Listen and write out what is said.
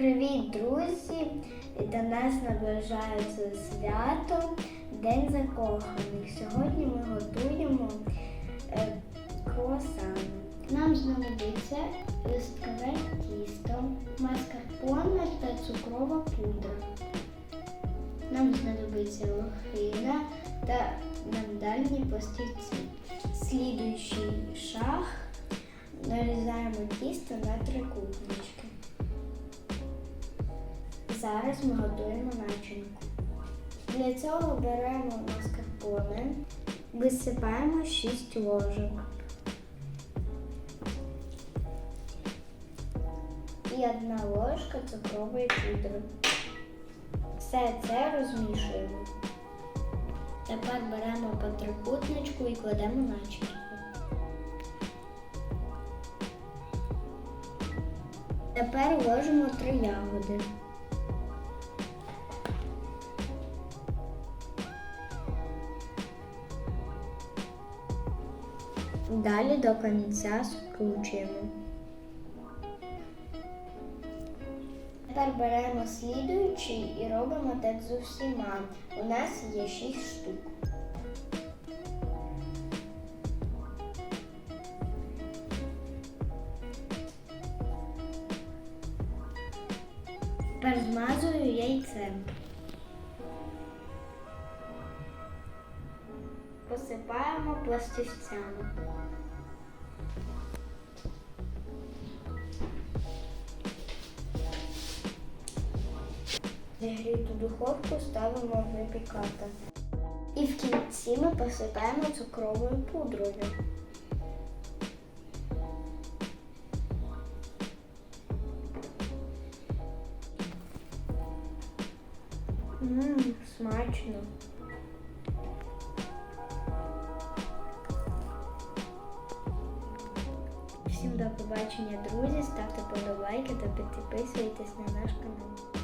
Привіт, друзі! До нас наближається свято День закоханих. Сьогодні ми готуємо е, круасани. Нам знадобиться листкове тісто, маскарпоне та цукрова пудра. Нам знадобиться лохина та мандальні пластівці. Слідуючий шаг нарізаємо тісто на трикутнички. Зараз ми готуємо начинку. Для цього беремо маскарпоне, висипаємо 6 ложок. І одна ложка цукрової пудри. Все це розмішуємо. Тепер беремо по трикутничку і кладемо начинку. Тепер ложимо три ягоди. Далі до кінця скручуємо. Тепер беремо слідуючий і робимо так з усіма. У нас є 6 штук. Тепер змазую яйцем. Посипаємо пластівцями. Зігріту духовку ставимо випікати. І в кінці ми посипаємо цукровою пудрою. Ммм, смачно. До побачення, друзі. Ставте подобайки та підписуйтесь на наш канал.